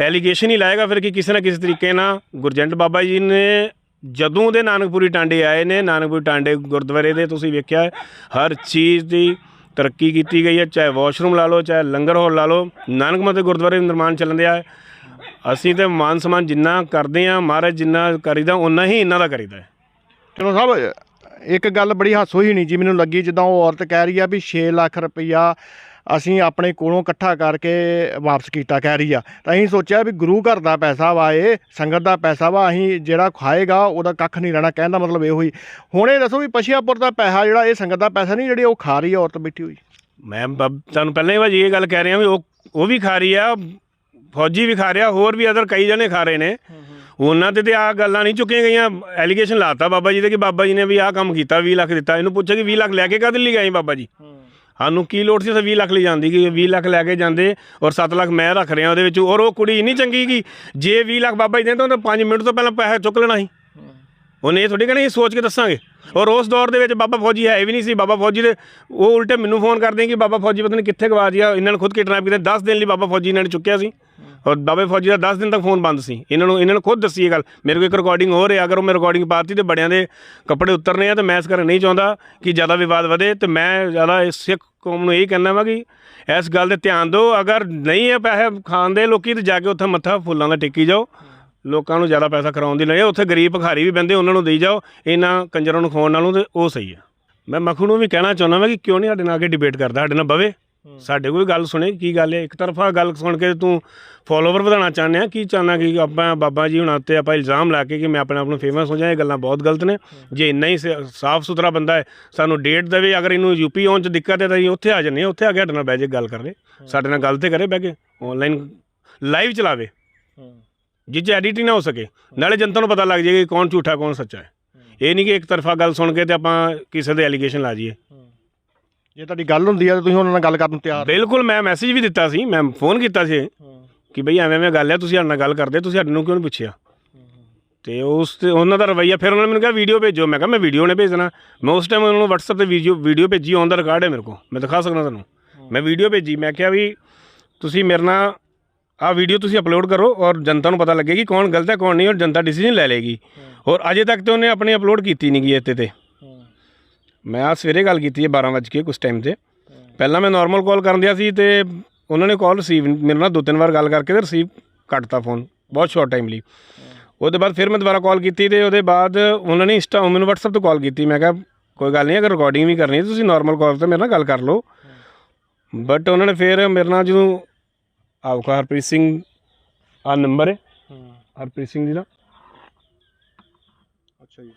Speaker 2: ਐਲੀਗੇਸ਼ਨ ਹੀ ਲਾਏਗਾ ਫਿਰ ਕਿ ਕਿਸੇ ਨਾ ਕਿਸੇ ਤਰੀਕੇ ਨਾਲ। ਗੁਰਜੰਟ ਬਾਬਾ ਜੀ ਨੇ ਜਦੋਂ ਦੇ ਨਾਨਕਪੁਰੀ ਟਾਂਡੇ ਆਏ ਨੇ, ਨਾਨਕਪੁਰੀ ਟਾਂਡੇ ਗੁਰਦੁਆਰੇ ਦੇ, ਤੁਸੀਂ ਵੇਖਿਆ ਹਰ ਚੀਜ਼ ਦੀ ਤਰੱਕੀ ਕੀਤੀ ਗਈ ਹੈ, ਚਾਹੇ ਵਾਸ਼ਰੂਮ ਲਾ ਲਓ, ਚਾਹੇ ਲੰਗਰ ਹਾਲ ਲਾ ਲਓ, ਨਾਨਕ ਮਤੇ ਗੁਰਦੁਆਰੇ ਦਾ ਨਿਰਮਾਣ ਚੱਲਣ ਦਿਆ ਹੈ। ਅਸੀਂ ਤੇ ਮਾਨ ਸਮਾਨ ਜਿੰਨਾ ਕਰਦੇ ਆ ਮਹਾਰਾਜ ਜਿੰਨਾ ਕਰੀਦਾ ਉਨਾ ਹੀ ਇਹਨਾਂ ਦਾ ਕਰੀਦਾ ਹੈ।
Speaker 1: ਚਲੋ ਸਾਹਿਬ ਇੱਕ ਗੱਲ ਬੜੀ ਹਾਸੋਹੀਣੀ ਨਹੀਂ ਜੀ ਮੈਨੂੰ ਲੱਗੀ, ਜਿੱਦਾਂ ਉਹ ਔਰਤ ਕਹਿ ਰਹੀ ਆ ਵੀ 6 ਲੱਖ ਰੁਪਈਆ ਅਸੀਂ ਆਪਣੇ ਕੋਲੋਂ ਇਕੱਠਾ ਕਰਕੇ ਵਾਪਸ ਕੀਤਾ ਕਹਿ ਰਹੀ ਆ। ਤਾਂ ਅਸੀਂ ਸੋਚਿਆ ਵੀ ਗੁਰੂ ਘਰ ਦਾ ਪੈਸਾ ਵਾ ਇਹ, ਸੰਗਤ ਦਾ ਪੈਸਾ ਵਾ, ਅਸੀਂ ਜਿਹੜਾ ਖਾਏਗਾ ਉਹਦਾ ਕੱਖ ਨਹੀਂ ਰਹਿਣਾ, ਕਹਿਣ ਦਾ ਮਤਲਬ ਇਹੋ ਹੀ। ਹੁਣ ਇਹ ਦੱਸੋ ਵੀ ਪਸ਼ੀਆਪੁਰ ਦਾ ਪੈਸਾ ਜਿਹੜਾ, ਇਹ ਸੰਗਤ ਦਾ ਪੈਸਾ ਨਹੀਂ ਜਿਹੜੀ ਉਹ ਖਾ ਰਹੀ ਆ, ਔਰਤ ਬੈਠੀ ਹੋਈ?
Speaker 2: ਮੈਂ ਬਬ- ਤੁਹਾਨੂੰ ਪਹਿਲਾਂ ਹੀ ਭਾਜੀ ਇਹ ਗੱਲ ਕਹਿ ਰਿਹਾ ਵੀ ਉਹ ਉਹ ਵੀ ਖਾ ਰਹੀ ਆ, ਫੌਜੀ ਵੀ ਖਾ ਰਿਹਾ, ਹੋਰ ਵੀ ਅਦਰ ਕਈ ਜਣੇ ਖਾ ਰਹੇ ਨੇ। ਉਹਨਾਂ ਤੇ ਤੇ ਆ ਗੱਲਾਂ ਨਹੀਂ ਚੁੱਕੀਆਂ ਗਈਆਂ ਐਲੀਗੇਸ਼ਨ ਲਾਤਾ ਬਾਬਾ ਜੀ ਦੇ ਕਿ ਬਾਬਾ ਜੀ ਨੇ ਵੀ ਆਹ ਕੰਮ ਕੀਤਾ 20 ਲੱਖ ਦਿੱਤਾ। ਇਹਨੂੰ ਪੁੱਛਿਆ ਕਿ 20 ਲੱਖ ਲੈ ਕੇ ਕਾਹਦੇ ਲਈ ਗਏ ਬਾਬਾ ਜੀ? ਸਾਨੂੰ ਕੀ ਲੋੜ ਸੀ? ਉੱਥੇ 20 ਲੱਖ ਲਈ ਜਾਂਦੀ ਕਿ 20 ਲੱਖ ਲੈ ਕੇ ਜਾਂਦੇ ਔਰ 7 ਲੱਖ ਮੈਂ ਰੱਖ ਰਿਹਾ ਉਹਦੇ ਵਿੱਚ। ਔਰ ਉਹ ਕੁੜੀ ਇੰਨੀ ਚੰਗੀ ਕਿ ਜੇ 20 ਲੱਖ ਬਾਬਾ ਜੀ ਦੇਣ ਤਾਂ ਉਹਨੇ 5 ਮਿੰਟ ਤੋਂ ਪਹਿਲਾਂ ਪੈਸਾ ਚੁੱਕ ਲੈਣਾ ਸੀ। ਉਹਨੇ ਇਹ ਥੋੜੀ ਕਹਿਣਾ, ਇਹ ਸੋਚ ਕੇ ਦੱਸਾਂਗੇ। ਔਰ ਉਸ ਦੌਰ ਦੇ ਵਿੱਚ ਬਾਬਾ ਫੌਜੀ ਹੈ ਵੀ ਨਹੀਂ ਸੀ। ਬਾਬਾ ਫੌਜੀ ਦੇ ਉਹ ਉਲਟੇ ਮੈਨੂੰ ਫੋਨ ਕਰਦੇ ਕਿ ਬਾਬਾ ਫੌਜੀ ਪਤਾ ਨਹੀਂ ਕਿੱਥੇ ਗਵਾ ਦਿਆ। ਇਹਨਾਂ ਨੇ ਖੁਦ ਕਿਡਨੈਪ ਕੀਤਾ। 10 ਦਿਨ ਲਈ ਬਾਬਾ ਫੌਜੀ ਇਹਨਾਂ ਨੇ ਚੁੱਕਿਆ ਸੀ। ਔਰ ਬਾਬੇ ਫੌਜੀ ਦਾ 10 ਦਿਨ ਤੱਕ ਫੋਨ ਬੰਦ ਸੀ। ਇਹਨਾਂ ਨੂੰ ਇਹਨਾਂ ਨੂੰ ਖੁਦ ਦੱਸੀ ਇਹ ਗੱਲ। ਮੇਰੇ ਕੋਲ ਇੱਕ ਰਿਕਾਰਡਿੰਗ ਹੋ ਰਿਹਾ ਅਗਰ ਉਹ ਮੈਂ ਰਿਕਾਰਡਿੰਗ ਪਾਤੀ ਤੇ ਬੜਿਆਂ ਦੇ ਕੱਪੜੇ ਉਤਰਨੇ ਆ ਤੇ ਮੈਂ ਇਸ ਕਰਕੇ ਨਹੀਂ ਚਾਹੁੰਦਾ ਕਿ ਜ਼ਿਆਦਾ ਵਿਵਾਦ ਵਧੇ ਤੇ ਮੈਂ ਜ਼ਿਆਦਾ ਇਸ ਸਿੱਖ ਕੌਮ ਨੂੰ ਇਹੀ ਕਹਿਣਾ ਵਾ ਕਿ ਇਸ ਗੱਲ ਤੇ ਧਿਆਨ ਦਿਓ, ਅਗਰ ਨਹੀਂ ਹੈ ਪੈਸੇ ਖਾਣ ਦੇ ਲੋਕੀ ਤੇ ਜਾ ਕੇ ਉੱਥੇ ਮੱਥਾ ਫੁੱਲਾਂ ਦਾ ਟੇਕੀ ਜਾਓ। ਲੋਕਾਂ ਨੂੰ ਜ਼ਿਆਦਾ ਪੈਸਾ ਕਰਾਉਣ ਦੀ ਨਹੀਂ, ਉੱਥੇ ਗਰੀਬ ਭਖਾਰੀ ਵੀ ਬੰਦੇ ਉਹਨਾਂ ਨੂੰ ਦੇਈ ਜਾਓ, ਇਹਨਾਂ ਕੰਜਰਾਂ ਨੂੰ ਖਵਾਉਣ ਨਾਲੋਂ ਤੇ ਉਹ ਸਹੀ ਆ। ਮੈਂ ਮੱਖੂ ਨੂੰ ਵੀ ਕਹਿਣਾ ਚਾਹੁੰਦਾ ਮੈਂ ਕਿ ਕਿਉਂ ਨਹੀਂ ਸਾਡੇ ਨਾਲ ਆ ਕੇ ਡਿਬੇਟ ਕਰਦਾ, ਸਾਡੇ ਨਾਲ ਬਵੇ। ਸਾਡੇ ਕੋਈ ਗੱਲ ਸੁਣੇ ਕੀ ਗੱਲ ਹੈ? ਇੱਕ ਤਰਫਾ ਗੱਲ ਸੁਣ ਕੇ ਤੂੰ ਫੋਲੋਵਰ ਵਧਾਉਣਾ ਚਾਹੁੰਦੇ ਆ ਕੀ ਚਾਹੁੰਦਾ ਕਿ ਆਪਾਂ ਬਾਬਾ ਜੀ ਹੁਣਾਂ ਤੇ ਆਪਾਂ ਇਲਜ਼ਾਮ ਲਾ ਕੇ ਕਿ ਮੈਂ ਆਪਣੇ ਆਪ ਨੂੰ ਫੇਮਸ ਹੋ ਜਾਏ ਇਹ ਗੱਲਾਂ ਬਹੁਤ ਗਲਤ ਨੇ। ਜੇ ਇੰਨਾ ਹੀ ਸਾਫ਼ ਸੁਥਰਾ ਬੰਦਾ ਹੈ ਸਾਨੂੰ ਡੇਟ ਦੇਵੇ ਅਗਰ ਇਹਨੂੰ ਯੂਪੀ ਆਉਣ ਚ ਦਿੱਕਤ ਹੈ ਤਾਂ ਅਸੀਂ ਉੱਥੇ ਆ ਜੰਨੇ ਉੱਥੇ ਆ ਕੇ ਸਾਡੇ ਨਾਲ ਬਹਿ ਜੇ ਗੱਲ ਕਰ ਲੈ। ਸਾਡੇ ਨਾਲ ਗੱਲ ਤੇ ਕਰੇ ਬਹਿ ਕੇ ਆਨਲਾਈਨ ਲਾਈਵ ਚਲਾਵੇ। ਜਿਹ 'ਚ ਐਡਿਟ ਨਾ ਹੋ ਸਕੇ ਨਾਲੇ ਜਨਤਾ ਨੂੰ ਪਤਾ ਲੱਗ ਜਾਏਗਾ ਕਿ ਕੌਣ ਝੂਠਾ ਕੌਣ ਸੱਚਾ ਹੈ। ਇਹ ਨਹੀਂ ਕਿ ਇੱਕ ਤਰਫਾ ਗੱਲ ਸੁਣ ਕੇ ਤੇ ਆਪਾਂ ਕਿਸੇ ਦੇ ਐਲੀਗੇਸ਼ਨ ਲਾ ਜਾਈਏ।
Speaker 1: ਜੇ ਤੁਹਾਡੀ ਗੱਲ ਹੁੰਦੀ ਆ ਤਾਂ ਤੁਸੀਂ ਉਹਨਾਂ ਨਾਲ ਗੱਲ ਕਰਨ ਨੂੰ ਤਿਆਰ
Speaker 2: ਬਿਲਕੁਲ ਮੈਂ ਮੈਸੇਜ ਵੀ ਦਿੱਤਾ ਸੀ ਮੈਂ ਫੋਨ ਕੀਤਾ ਸੀ। ਕਿ ਬਈ ਐਵੇਂ ਐਵੇਂ ਗੱਲ ਹੈ ਤੁਸੀਂ ਸਾਡੇ ਨਾਲ ਗੱਲ ਕਰਦੇ ਤੁਸੀਂ ਸਾਡੇ ਨੂੰ ਕਿਉਂ ਨਹੀਂ ਪੁੱਛਿਆ? ਤੇ ਉਸ ਤੇ ਉਹਨਾਂ ਦਾ ਰਵਈਆ ਫਿਰ ਉਹਨਾਂ ਨੇ ਮੈਨੂੰ ਕਿਹਾ ਵੀਡੀਓ ਭੇਜੋ। ਮੈਂ ਕਿਹਾ ਮੈਂ ਵੀਡੀਓ ਨੇ ਭੇਜਣਾ। ਮੈਂ ਉਸ ਟਾਈਮ ਉਹਨਾਂ ਨੂੰ WhatsApp ਤੇ ਵੀਡੀਓ ਵੀਡੀਓ ਭੇਜੀ ਔਨ ਦਾ ਰਿਕਾਰਡ ਹੈ ਮੇਰੇ ਕੋਲ। ਮੈਂ ਦਿਖਾ ਸਕਦਾ ਤੁਹਾਨੂੰ। ਮੈਂ ਵੀਡੀਓ ਭੇਜੀ ਮੈਂ ਕਿਹਾ ਵੀ ਤੁਸੀਂ ਮੇਰੇ ਨਾਲ ਆਹ ਵੀਡੀਓ ਤੁਸੀਂ ਅਪਲੋਡ ਕਰੋ ਔਰ ਜਨਤਾ ਨੂੰ ਪਤਾ ਲੱਗੇ ਕਿ ਕੌਣ ਗਲਤ ਹੈ ਕੌਣ ਨਹੀਂ ਔਰ ਜਨਤਾ ਡਿਸੀਜਨ ਲੈ ਲੇਗੀ ਔਰ ਅਜੇ ਤੱਕ ਤੇ ਉਹਨੇ ਆਪਣੀ ਅਪਲੋਡ ਕੀਤੀ ਨਹੀਂ ਗਈ ਇੱਥੇ ਤੇ। ਮੈਂ ਆ ਸਵੇਰੇ ਗੱਲ ਕੀਤੀ ਹੈ 12 ਵਜੇ ਕੇ ਕੁਝ ਟਾਈਮ ਤੇ। ਪਹਿਲਾਂ ਮੈਂ ਨਾਰਮਲ ਕਾਲ ਕਰਨ ਦਿਆ ਸੀ ਤੇ ਉਹਨਾਂ ਨੇ ਕਾਲ ਰਿਸੀਵ ਮੇਰੇ ਨਾਲ ਦੋ ਤਿੰਨ ਵਾਰ ਗੱਲ ਕਰਕੇ ਤੇ ਰਿਸੀਵ ਕੱਟਤਾ ਫੋਨ ਬਹੁਤ ਸ਼ਾਰਟ ਟਾਈਮ ਲਈ। ਉਹਦੇ ਬਾਅਦ ਫਿਰ ਮੈਂ ਦੁਬਾਰਾ ਕਾਲ ਕੀਤੀ ਤੇ ਉਹਦੇ ਬਾਅਦ ਉਹਨਾਂ ਨੇ ਇੰਸਟਾ ਮੈਨੂੰ WhatsApp ਤੋਂ ਕਾਲ ਕੀਤੀ। ਮੈਂ ਕਿਹਾ ਕੋਈ ਗੱਲ ਨਹੀਂ ਅਗਰ ਰਿਕਾਰਡਿੰਗ ਵੀ ਕਰਨੀ ਹੈ ਤੁਸੀਂ ਨਾਰਮਲ ਕਾਲ ਤੇ ਮੇਰੇ ਨਾਲ ਗੱਲ ਕਰ ਲਓ। ਬਟ ਉਹਨਾਂ ਨੇ ਫਿਰ ਮੇਰੇ ਨਾਲ ਜਦੋਂ ਆਪਕਾ ਹਰਪ੍ਰੀਤ ਸਿੰਘ ਆ ਨੰਬਰ ਹੈ। ਹਰਪ੍ਰੀਤ ਸਿੰਘ ਜੀ ਦਾ।
Speaker 1: ਅੱਛਾ ਜੀ।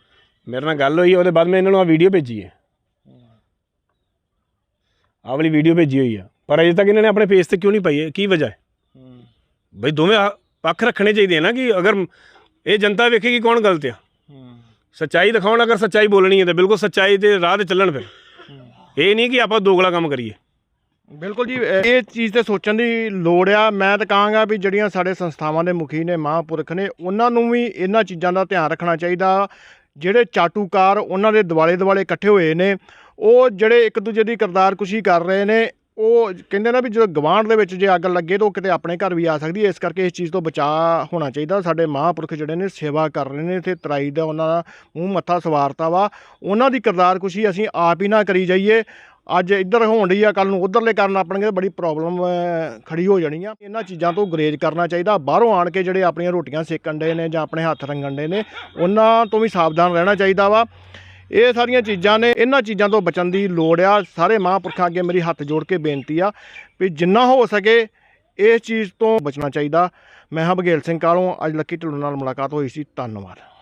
Speaker 2: ਮੇਰੇ ਨਾਲ ਗੱਲ ਹੋਈ ਉਹਦੇ ਬਾਅਦ ਮੈਂ ਇਹਨਾਂ ਨੂੰ ਆ ਵੀਡੀਓ ਭੇਜੀ ਹੈ। ਆਹ ਵਾਲੀ ਵੀਡੀਓ ਭੇਜੀ ਹੋਈ ਆ। ਪਰ ਅਜੇ ਤੱਕ ਇਹਨਾਂ ਨੇ ਆਪਣੇ ਪੇਜ ਤੇ ਕਿਉਂ ਨਹੀਂ ਪਾਈ ਹੈ ਕੀ ਵਜ੍ਹਾ ਹੈ? ਬਈ ਦੋਵੇਂ ਆ- ਪੱਖ ਰੱਖਣੇ ਚਾਹੀਦੇ ਆ ਨਾ ਕਿ ਅਗਰ ਇਹ ਜਨਤਾ ਵੇਖੇਗੀ ਕੌਣ ਗਲਤ ਆ। ਸੱਚਾਈ ਦਿਖਾਉਣ ਅਗਰ ਸੱਚਾਈ ਬੋਲਣੀ ਹੈ ਤੇ ਬਿਲਕੁਲ ਸੱਚਾਈ ਦੇ ਰਾਹ ਤੇ ਚੱਲਣ ਫਿਰ। ਇਹ ਨਹੀਂ ਕਿ ਆਪਾਂ ਦੋਗਲਾ ਕੰਮ ਕਰੀਏ।
Speaker 1: ਬਿਲਕੁਲ ਜੀ ਇਹ ਚੀਜ਼ ਤੇ ਸੋਚਣ ਦੀ ਲੋੜ ਆ। ਮੈਂ ਤਾਂ ਕਹਾਂਗਾ ਵੀ ਜਿਹੜੀਆਂ ਸਾਡੇ ਸੰਸਥਾਵਾਂ ਦੇ ਮੁਖੀ ਨੇ ਮਹਾਂਪੁਰਖ ਨੇ ਉਹਨਾਂ ਨੂੰ ਵੀ ਇਹਨਾਂ ਚੀਜ਼ਾਂ ਦਾ ਧਿਆਨ ਰੱਖਣਾ ਚਾਹੀਦਾ। ਜਿਹੜੇ ਚਾਟੂਕਾਰ ਉਹਨਾਂ ਦੇ ਦਿਵਾਲੇ ਦਿਵਾਲੇ ਇਕੱਠੇ ਹੋਏ ਨੇ, ਉਹ ਜਿਹੜੇ ਇੱਕ ਦੂਜੇ ਦੀ ਕਿਰਦਾਰਕੁਸ਼ੀ ਕਰ ਰਹੇ ਨੇ, ਉਹ ਕਹਿੰਦੇ ਨਾ ਵੀ ਜਦੋਂ ਗਵਾਂਢ ਦੇ ਵਿੱਚ ਜੇ ਅੱਗ ਲੱਗੇ ਤਾਂ ਉਹ ਕਿਤੇ ਆਪਣੇ ਘਰ ਵੀ ਆ ਸਕਦੀ ਹੈ, ਇਸ ਕਰਕੇ ਇਸ ਚੀਜ਼ ਤੋਂ ਬਚਾਅ ਹੋਣਾ ਚਾਹੀਦਾ। ਸਾਡੇ ਮਹਾਂਪੁਰਖ ਜਿਹੜੇ ਨੇ ਸੇਵਾ ਕਰ ਰਹੇ ਨੇ ਤੇ ਤਰਾਈ ਦਾ ਉਹਨਾਂ ਦਾ ਮੂੰਹ ਮੱਥਾ ਸਵਾਰਤਾ ਵਾ। ਉਹਨਾਂ ਦੀ ਕਿਰਦਾਰਕੁਸ਼ੀ ਅਸੀਂ ਆਪ ਹੀ ਨਾ ਕਰੀ ਜਾਈਏ। ਅੱਜ ਇੱਧਰ ਹੋਣ ਡਈ ਆ ਕੱਲ ਨੂੰ ਉਧਰਲੇ ਕਰਨ ਆਪਣਗੇ ਬੜੀ ਪ੍ਰੋਬਲਮ ਖੜੀ ਹੋ ਜਾਣੀ ਆ। ਇਹਨਾਂ ਚੀਜ਼ਾਂ ਤੋਂ ਗਰੇਜ ਕਰਨਾ ਚਾਹੀਦਾ। ਬਾਹਰੋਂ ਆਣ ਕੇ ਜਿਹੜੇ ਆਪਣੀਆਂ ਰੋਟੀਆਂ ਸੇਕਣ ਦੇ ਨੇ ਜਾਂ ਆਪਣੇ ਹੱਥ ਰੰਗਣ ਦੇ ਨੇ, ਉਹਨਾਂ ਤੋਂ ਵੀ ਸਾਵਧਾਨ ਰਹਿਣਾ ਚਾਹੀਦਾ ਵਾ। ਇਹ ਸਾਰੀਆਂ ਚੀਜ਼ਾਂ ਨੇ, ਇਹਨਾਂ ਚੀਜ਼ਾਂ ਤੋਂ ਬਚਣ ਦੀ ਲੋੜ ਆ। ਸਾਰੇ ਮਹਾਂਪੁਰਖਾਂ ਅੱਗੇ ਮੇਰੀ ਹੱਥ ਜੋੜ ਕੇ ਬੇਨਤੀ ਆ ਵੀ ਜਿੰਨਾ ਹੋ ਸਕੇ ਇਸ ਚੀਜ਼ ਤੋਂ ਬਚਣਾ ਚਾਹੀਦਾ। ਮੈਂ ਹਾਂ ਬਘੇਲ ਸਿੰਘ ਕਾਲੋਂ, ਅੱਜ ਲੱਕੀ ਢਿੱਲੋਂ ਨਾਲ ਮੁਲਾਕਾਤ ਹੋਈ ਸੀ। ਧੰਨਵਾਦ।